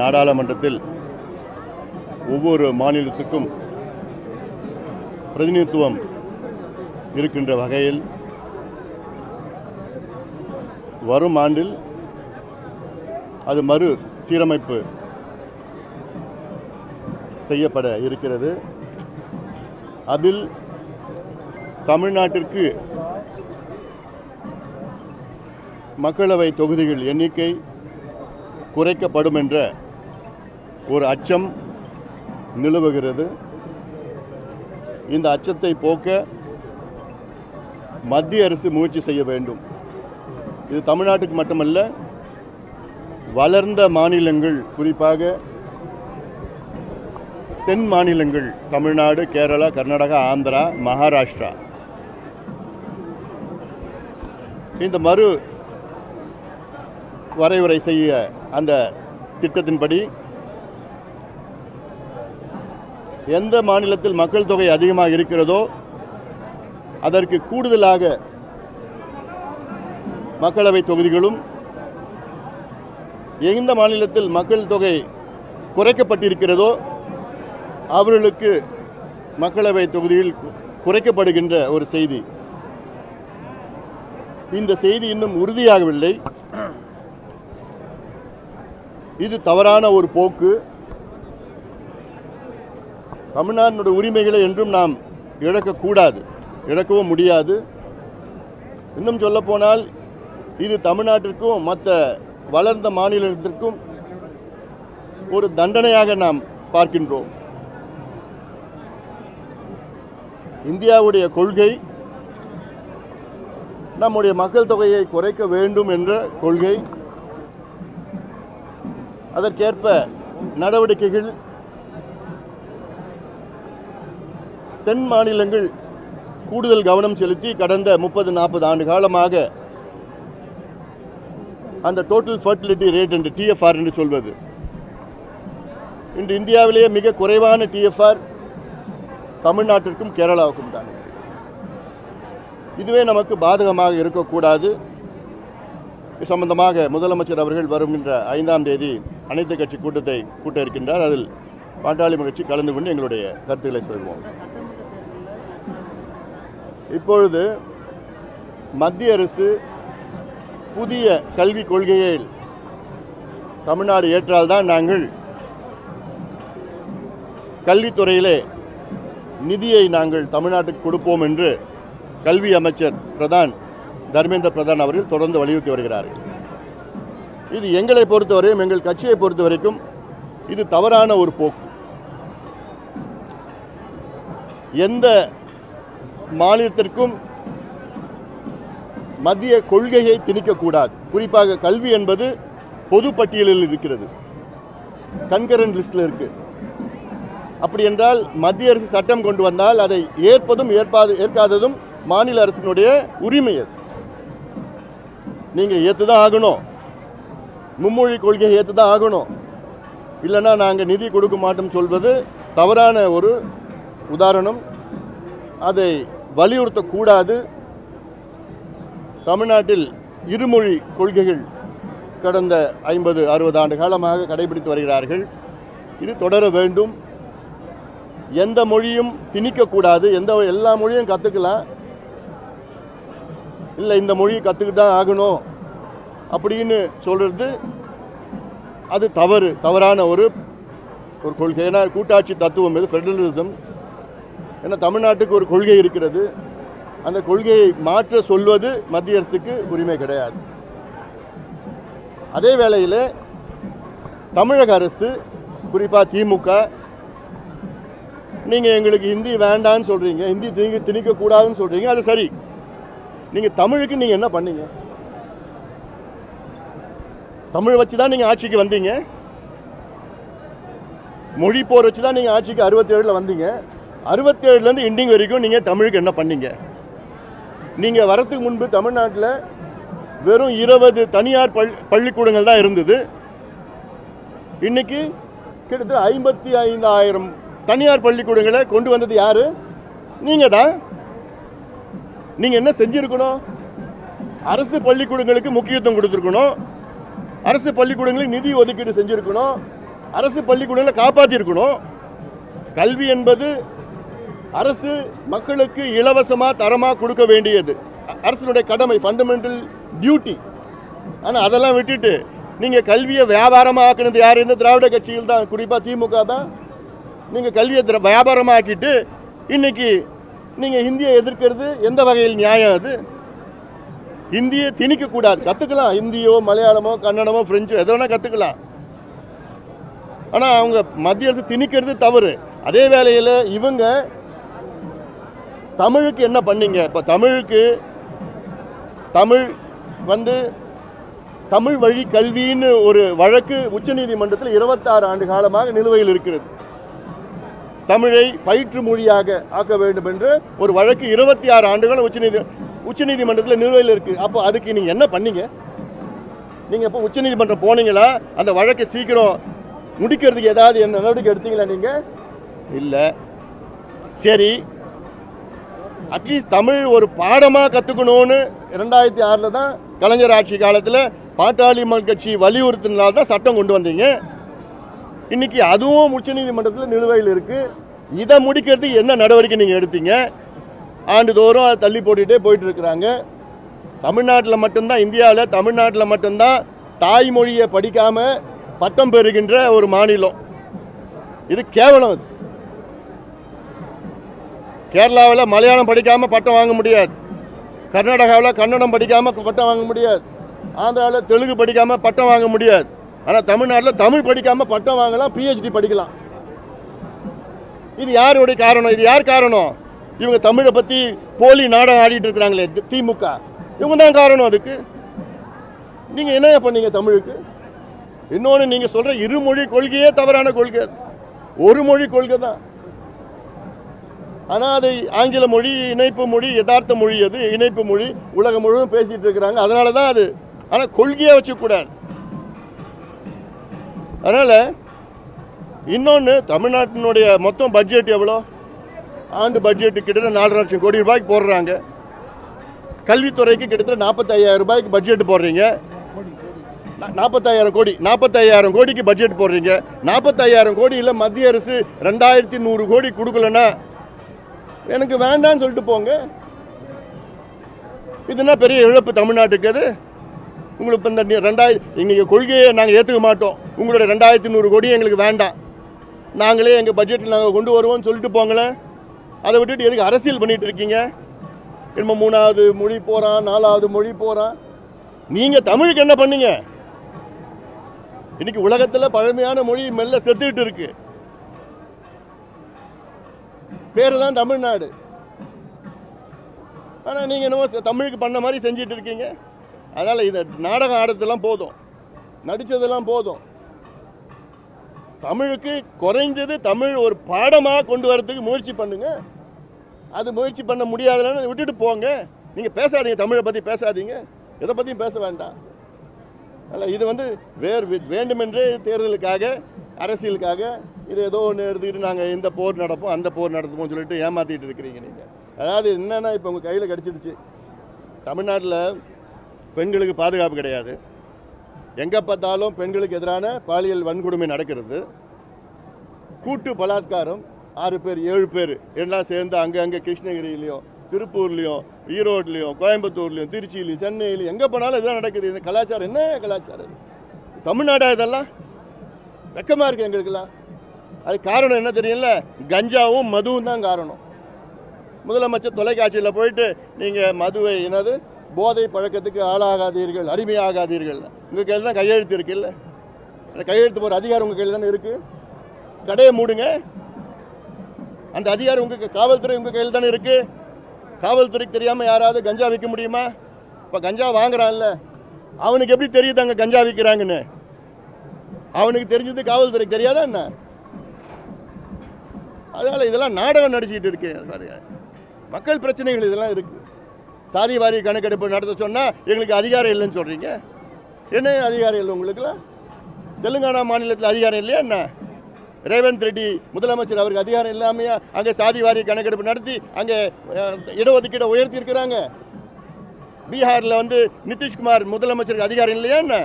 நாடாளுமன்றத்தில் ஒவ்வொரு மாநிலத்துக்கும் பிரதிநிதித்துவம் இருக்கின்ற வகையில் வரும் ஆண்டில் அது மறு சீரமைப்பு செய்யப்பட இருக்கிறது. அதில் தமிழ்நாட்டிற்கு மக்களவை தொகுதிகள் எண்ணிக்கை குறைக்கப்படும் என்ற ஒரு அச்சம் நிலவுகிறது. இந்த அச்சத்தை போக்க மத்திய அரசு முயற்சி செய்ய வேண்டும். இது தமிழ்நாட்டுக்கு மட்டுமல்ல வளர்ந்த மாநிலங்கள் குறிப்பாக தென் மாநிலங்கள் தமிழ்நாடு கேரளா கர்நாடகா ஆந்திரா மகாராஷ்டிரா. இந்த மறு வரைவுரை செய்ய அந்த திட்டத்தின்படி எந்த மாநிலத்தில் மக்கள் தொகை அதிகமாக இருக்கிறதோ அதற்கு கூடுதலாக மக்களவை தொகுதிகளும் எந்த மாநிலத்தில் மக்கள் தொகை குறைக்கப்பட்டிருக்கிறதோ அவர்களுக்கு மக்களவை தொகுதியில் குறைக்கப்படுகின்ற ஒரு செய்தி. இந்த செய்தி இன்னும் உறுதியாகவில்லை. இது தவறான ஒரு போக்கு. தமிழ்நாட்டினுடைய உரிமைகளை என்றும் நாம் இழக்கக்கூடாது. இழக்கவும் முடியாது. இன்னும் சொல்லப்போனால் இது தமிழ்நாட்டிற்கும் மற்ற வளர்ந்த மாநிலத்திற்கும் ஒரு தண்டனையாக நாம் பார்க்கின்றோம். இந்தியாவுடைய கொள்கை நம்முடைய மக்கள் தொகையை குறைக்க வேண்டும் என்ற கொள்கை அதற்கேற்ப நடவடிக்கைகள் தென் மாநிலங்கள் கூடுதல் கவனம் செலுத்தி கடந்த முப்பது நாற்பது ஆண்டு காலமாக அந்த டோட்டல் ஃபர்டிலிட்டி ரேட் என்று டிஎஃப்ஆர் என்று சொல்வது. இன்று இந்தியாவிலேயே மிக குறைவான டிஎஃப்ஆர் தமிழ்நாட்டிற்கும் கேரளாவுக்கும் தான். இதுவே நமக்கு பாதகமாக இருக்கக்கூடாது. இது சம்பந்தமாக முதலமைச்சர் அவர்கள் வருகின்ற ஐந்தாம் தேதி அனைத்து கட்சி கூட்டத்தை கூட்ட இருக்கின்றார் அதில் பாட்டாளி கட்சி கலந்து கொண்டு எங்களுடைய கருத்துக்களை சொல்வோம். இப்பொழுது மத்திய அரசு புதிய கல்விக் கொள்கையை தமிழ்நாடு ஏற்றால்தான் நாங்கள் கல்வித்துறையிலே நிதியை நாங்கள் தமிழ்நாட்டுக்கு கொடுப்போம் என்று கல்வி அமைச்சர் பிரதான் தர்மேந்திர பிரதான் அவர்கள் தொடர்ந்து வலியுறுத்தி வருகிறார்கள். இது எங்களை பொறுத்தவரையும் எங்கள் கட்சியை பொறுத்த வரைக்கும் இது தவறான ஒரு போக்கு. எந்த மாநிலத்திற்கும் மத்திய கொள்கையை திணிக்கக்கூடாது. குறிப்பாக கல்வி என்பது பொது பட்டியலில் இருக்கிறது. கன்கரண்ட் லிஸ்டில் இருக்கு. அப்படி என்றால் மத்திய அரசு சட்டம் கொண்டு வந்தால் அதை ஏற்பதும் ஏற்பாது ஏற்காததும் மாநில அரசினுடைய உரிமை அது. நீங்கள் ஏற்று தான் ஆகணும். மும்மொழி கொள்கையை ஏற்று தான் ஆகணும். இல்லைன்னா நாங்கள் நிதி கொடுக்க மாட்டோம் சொல்வது தவறான ஒரு உதாரணம். அதை வலியுறுத்தக்கூடாது. தமிழ்நாட்டில் இருமொழி கொள்கைகள் கடந்த ஐம்பது அறுபது ஆண்டு காலமாக கடைபிடித்து வருகிறார்கள். இது தொடர வேண்டும். எந்த மொழியும் திணிக்கக்கூடாது. எந்த எல்லா மொழியும் கற்றுக்கலாம் இல்லை இந்த மொழியை கற்றுக்கிட்டு தான் ஆகணும். அப்படின்னு சொல்கிறது அது தவறு தவறான ஒரு ஒரு கொள்கை. ஏன்னா கூட்டாட்சி தத்துவம் இது ஃபெடரலிசம் ஏன்னா தமிழ்நாட்டுக்கு ஒரு கொள்கை இருக்கிறது. அந்த கொள்கையை மாற்ற சொல்வது மத்திய அரசுக்கு உரிமை கிடையாது. அதே வேளையில் தமிழக அரசு குறிப்பாக திமுக நீங்கள் எங்களுக்கு ஹிந்தி வேண்டான்னு சொல்கிறீங்க ஹிந்தி திணிக்க திணிக்கக்கூடாதுன்னு சொல்கிறீங்க அது சரி. நீங்கள் தமிழுக்கு நீங்கள் என்ன பண்ணீங்க? தமிழ் வச்சு தான் நீங்கள் ஆட்சிக்கு வந்தீங்க. மொழி போர் வச்சு தான் நீங்கள் ஆட்சிக்கு அறுபத்தேழில் வந்தீங்க. அறுபத்தேழுலேருந்து இண்டிங் வரைக்கும் நீங்கள் தமிழுக்கு என்ன பண்ணீங்க? நீங்கள் வரத்துக்கு முன்பு தமிழ்நாட்டில் வெறும் இருபது தனியார் பள் பள்ளிக்கூடங்கள் தான் இருந்தது. இன்னைக்கு கிட்டத்தட்ட ஐம்பத்தி ஐந்தாயிரம் தனியார் பள்ளிக்கூடங்களை கொண்டு வந்தது யாரு? நீங்கள் தான். நீங்கள் என்ன செஞ்சுருக்கணும்? அரசு பள்ளிக்கூடங்களுக்கு முக்கியத்துவம் கொடுத்துருக்கணும். அரசு பள்ளிக்கூடங்களுக்கு நிதி ஒதுக்கீடு செஞ்சுருக்கணும். அரசு பள்ளிக்கூடங்களை காப்பாற்றிருக்கணும் கல்வி என்பது அரசு மக்களுக்கு இலவசமாக தரமாக கொடுக்க வேண்டியது. அரசனுடைய கடமை ஃபண்டமெண்டல் டியூட்டி ஆனால் அதெல்லாம் விட்டுட்டு நீங்கள் கல்வியை வியாபாரமாக ஆக்கினது யார்? இந்த திராவிட கட்சியில் தான் குறிப்பாக திமுக தான். நீங்கள் கல்வியை திர- ஆக்கிட்டு இன்றைக்கி நீங்கள் ஹிந்தியை எதிர்க்கிறது எந்த வகையில் நியாயம் அது? ஹிந்தியை திணிக்க கூடாது. கத்துக்கலாம். ஹிந்தியோ மலையாளமோ கன்னடமோ பிரெஞ்சோ எதோ வேணா கத்துக்கலாம். ஆனா அவங்க மத்திய அரசு திணிக்கிறது தவறு. அதே வேளையில் இவங்க தமிழுக்கு என்ன பண்ணீங்க? இப்போ தமிழுக்கு தமிழ் வந்து தமிழ் வழி கல்வின்னு ஒரு வழக்கு உச்சநீதிமன்றத்தில் இருபத்தாறு ஆண்டு காலமாக நிலுவையில் இருக்கிறது. தமிழை பயிற்று மொழியாக ஆக்க வேண்டும் என்று ஒரு வழக்கு இருபத்தி ஆறு ஆண்டுகள் உச்சநீதி உச்சநீதிமன்றத்தில் நிலுவையில் இருக்குது அப்போ அதுக்கு நீங்கள் என்ன பண்ணீங்க? நீங்கள் இப்போ உச்சநீதிமன்றம் போனீங்களா? அந்த வழக்கை சீக்கிரம் முடிக்கிறதுக்கு ஏதாவது என்ன நடவடிக்கை எடுத்தீங்களா நீங்கள் இல்லை. சரி. அட்லீஸ்ட் தமிழ் ஒரு பாடமாக கற்றுக்கணும்னு ரெண்டாயிரத்தி ஆறில் தான் கலைஞர் ஆட்சி காலத்தில் பாட்டாளி மக்கள் கட்சி வலியுறுத்தினால தான் சட்டம் கொண்டு வந்தீங்க. இன்னைக்கு அதுவும் உச்சநீதிமன்றத்தில் நிலுவையில் இருக்குது இதை முடிக்கிறதுக்கு என்ன நடவடிக்கை நீங்கள் எடுத்தீங்க? ஆண்டுதோறும் அதை தள்ளி போட்டுகிட்டே போயிட்டு இருக்கிறாங்க தமிழ்நாட்டில் மட்டும்தான் இந்தியாவில் தமிழ்நாட்டில் மட்டும்தான் தாய்மொழியை படிக்காமல் பட்டம் பெறுகின்ற ஒரு மாநிலம். இது கேவலம் அது. கேரளாவில் மலையாளம் படிக்காமல் பட்டம் வாங்க முடியாது. கர்நாடகாவில் கன்னடம் படிக்காமல் பட்டம் வாங்க முடியாது. ஆந்திராவில் தெலுங்கு படிக்காமல் பட்டம் வாங்க முடியாது. ஆனால் தமிழ்நாட்டில் தமிழ் படிக்காமல் பட்டம் வாங்கலாம் பிஹெச்டி படிக்கலாம். இது யாருடைய காரணம்? இது யார் காரணம்? இவங்க தமிழை பற்றி போலி நாடகம் ஆடிட்டு இருக்கிறாங்களே திமுக. இவங்க தான் காரணம் அதுக்கு. நீங்கள் என்ன பண்ணீங்க தமிழுக்கு? இன்னொன்று நீங்கள் சொல்கிற இருமொழி கொள்கையே தவறான கொள்கை. ஒரு மொழி கொள்கை தான். ஆனால் அது ஆங்கில மொழி இணைப்பு மொழி யதார்த்த மொழி அது இணைப்பு மொழி உலகம் முழுவதும் பேசிட்டு இருக்கிறாங்க. அதனால தான் அது. ஆனால் கொள்கையை வச்சுக்கூடாது அதனால் இன்னொன்று தமிழ்நாட்டினுடைய மொத்தம் பட்ஜெட் எவ்வளோ? ஆண்டு பட்ஜெட்டு கிட்டத்தட்ட நாலரை லட்சம் கோடி ரூபாய்க்கு போடுறாங்க. கல்வித்துறைக்கு கிட்டத்தட்ட நாற்பத்தையாயிரம் ரூபாய்க்கு பட்ஜெட் போடுறீங்க. நாற்பத்தாயிரம் கோடி நாற்பத்தாயிரம் கோடிக்கு பட்ஜெட் போடுறீங்க. நாற்பத்தாயிரம் கோடியில் மத்திய அரசு ரெண்டாயிரத்தி நூறு கோடி கொடுக்கலன்னா எனக்கு வேண்டாம்னு சொல்லிட்டு போங்க. இதுனா பெரிய இழப்பு தமிழ்நாட்டுக்கு அது. உங்களுக்கு இப்போ இந்த நி- ரெண்டாயிரம் இன்னைக்கு கொள்கையை நாங்கள் ஏற்றுக்க மாட்டோம். உங்களுடைய ரெண்டாயிரத்தி நூறு கோடி எங்களுக்கு வேண்டாம். நாங்களே எங்கள் பட்ஜெட்டில் நாங்கள் கொண்டு வருவோம்னு சொல்லிட்டு போங்களேன். அதை விட்டுட்டு எதுக்கு அரசியல் பண்ணிகிட்டு இருக்கீங்க? என்னமோ மூணாவது மொழி போகிறான் நாலாவது மொழி போகிறான் நீங்கள் தமிழுக்கு என்ன பண்ணீங்க? இன்னைக்கு உலகத்தில் பழமையான மொழி மெல்ல செத்துக்கிட்டு இருக்கு. பேர் தான் தமிழ்நாடு. ஆனால் நீங்கள் என்னமோ தமிழுக்கு பண்ண மாதிரி செஞ்சிட்டு இருக்கீங்க. அதனால் இதை நாடகம் ஆடுறதெல்லாம் போதும். நடித்ததெல்லாம் போதும். தமிழுக்கு குறைந்தது தமிழ் ஒரு பாடமாக கொண்டு வரதுக்கு முயற்சி பண்ணுங்க. அது முயற்சி பண்ண முடியாதுன்னு விட்டுட்டு போங்க. நீங்கள் பேசாதீங்க தமிழை பற்றி பேசாதீங்க. எதை பற்றியும் பேச வேண்டாம். அல்ல இது வந்து வேறு வி- வேண்டுமென்றே தேர்தலுக்காக அரசியலுக்காக இது ஏதோ ஒன்று எடுத்துக்கிட்டு நாங்கள் இந்த போர் நடப்போம் அந்த போர் நடத்துவோம் சொல்லிட்டு ஏமாற்றிட்டு இருக்கிறீங்க நீங்கள் அதாவது என்னென்னா இப்போ உங்கள் கையில் கிடச்சிடுச்சு. தமிழ்நாட்டில் பெண்களுக்கு பாதுகாப்பு கிடையாது. எங்கே பார்த்தாலும் பெண்களுக்கு எதிரான பாலியல் வன்கொடுமை நடக்கிறது. கூட்டு பலாத்காரம் ஆறு பேர் ஏழு பேர் எல்லாம் சேர்ந்து அங்கே அங்கே கிருஷ்ணகிரியிலையும் திருப்பூர்லேயும் ஈரோட்லேயும் கோயம்புத்தூர்லேயும் திருச்சியிலையும் சென்னையிலையும் எங்கே போனாலும் இதெல்லாம் நடக்குது. இந்த கலாச்சாரம் என்ன கலாச்சாரம் தமிழ்நாடா இதெல்லாம்? வெக்கமாக இருக்குது எங்களுக்கெல்லாம். அது காரணம் என்ன தெரியல? கஞ்சாவும் மதுவும் தான் காரணம். முதலமைச்சர் தொலைக்காட்சியில் போயிட்டு நீங்கள் மதுவை என்னது? போதை பழக்கத்துக்கு ஆளாகாதீர்கள் அடிமையாகாதீர்கள். உங்கள் கையில் தான் கையெழுத்து இருக்குல்ல? அந்த கையெழுத்து போகிற அதிகாரம் உங்கள் கையில் தானே இருக்குது கடையை மூடுங்க. அந்த அதிகாரம் உங்கள் காவல்துறை உங்கள் கையில் தானே இருக்குது காவல்துறைக்கு தெரியாமல் யாராவது கஞ்சா விற்க முடியுமா? இப்போ கஞ்சா வாங்குறான்ல. அவனுக்கு எப்படி தெரியுது அங்கே கஞ்சா விற்கிறாங்கன்னு அவனுக்கு தெரிஞ்சது காவல்துறைக்கு தெரியாதா என்ன? அதனால் இதெல்லாம் நாடகம் நடிச்சுக்கிட்டு இருக்கு. மக்கள் பிரச்சனைகள் இதெல்லாம் இருக்குது சாதி வாரி கணக்கெடுப்பு நடத்த சொன்னால் எங்களுக்கு அதிகாரம் இல்லைன்னு சொல்கிறீங்க என்ன அதிகாரம் இல்லை உங்களுக்குலாம் தெலுங்கானா மாநிலத்தில் அதிகாரம் இல்லையா என்ன? ரேவந்த் ரெட்டி முதலமைச்சர் அவருக்கு அதிகாரம் இல்லாமையா அங்கே சாதி வாரிய கணக்கெடுப்பு நடத்தி அங்கே இடஒதுக்கீடை உயர்த்தி இருக்கிறாங்க பீகாரில் வந்து நிதிஷ்குமார் முதலமைச்சருக்கு அதிகாரம் இல்லையா என்ன?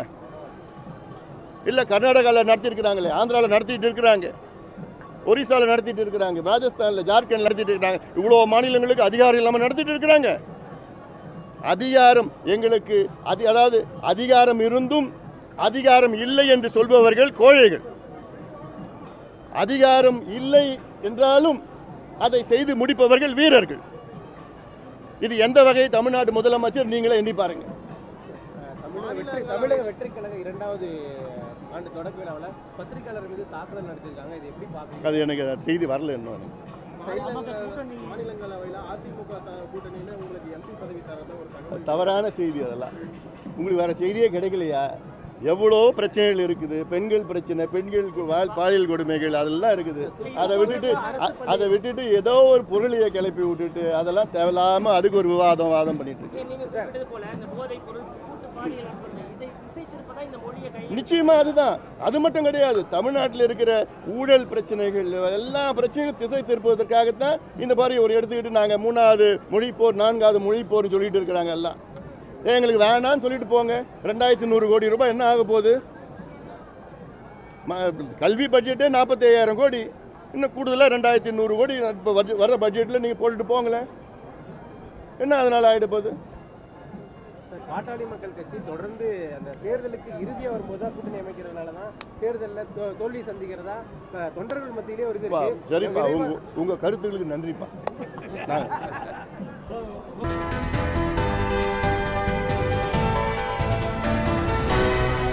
இல்லை கர்நாடகாவில் நடத்தியிருக்கிறாங்களே ஆந்திராவில் நடத்திட்டு இருக்கிறாங்க. ஒரிசாவில் நடத்திட்டு இருக்கிறாங்க ராஜஸ்தானில் ஜார்க்கண்ட் நடத்திட்டு இருக்கிறாங்க. இவ்வளோ மாநிலங்களுக்கு அதிகாரம் இல்லாமல் நடத்திட்டு இருக்கிறாங்க. அதிகாரம் எங்களுக்கு அதி அதாவது அதிகாரம் இருந்தும் அதிகாரம் இல்லை என்று சொல்பவர்கள் கோழைகள். அதிகாரம் இல்லை என்றாலும் அதை செய்து முடிப்பவர்கள் வீரர்கள். இது எந்த வகை தமிழ்நாடு முதலமைச்சர் நீங்களே எண்ணி பாருங்க. தமிழக வெற்றி கழக இரண்டாவது ஆண்டு தொடக்க விழாவில் பத்திரிகையாளர் மீது தாக்குதல் நடத்திருக்காங்க இது எப்படி பார்க்குறீங்க? அது எனக்கு செய்தி வரல இன்னும். தவறான செய்தி அதெல்லாம். உங்களுக்கு வேற செய்தியே கிடைக்கலையா? எவ்வளோ பிரச்சனைகள் இருக்குது? பெண்கள் பிரச்சனை பெண்களுக்கு வாழ் பாலியல் கொடுமைகள் அதெல்லாம் இருக்குது. அதை விட்டுட்டு அதை விட்டுட்டு ஏதோ ஒரு பொருளியை கிளப்பி விட்டுட்டு அதெல்லாம் தேவையில்லாம அதுக்கு ஒரு விவாதம் வாதம் பண்ணிட்டு இருக்கு. நிச்சயமா அதுதான். அது மட்டும் கிடையாது. தமிழ்நாட்டில் இருக்கிற ஊழல் பிரச்சனைகள் எல்லா பிரச்சனையும் திசை திருப்புவதற்காகத்தான் இந்த மாதிரி ஒரு எடுத்துக்கிட்டு நாங்கள் மூணாவது மொழிப்போர் நான்காவது மொழிப்போர்னு சொல்லிட்டு இருக்கிறாங்க எல்லாம். எங்களுக்கு வேணான்னு சொல்லிட்டு போங்க. ரெண்டாயிரத்தி நூறு கோடி ரூபாய் என்ன ஆக போகுது? கல்வி பட்ஜெட்டே நாற்பத்தி ஐயாயிரம் கோடி. இன்னும் கூடுதலாக ரெண்டாயிரத்தி நூறு கோடி இப்போ வர்ற பட்ஜெட்டில் நீங்கள் போட்டுட்டு போங்களேன். என்ன அதனால் ஆகிட போகுது? சார் பாட்டாளி மக்கள் கட்சி தொடர்ந்து அந்த தேர்தலுக்கு இறுதியாக வரும்போது தான் கூட்டணி அமைக்கிறதுனால தான் தேர்தலில் தோல்வி சந்திக்கிறதா தொண்டர்கள் மத்தியிலே ஒரு இது சரிப்பா உங்க உங்க கருத்துக்களுக்கு நன்றிப்பா.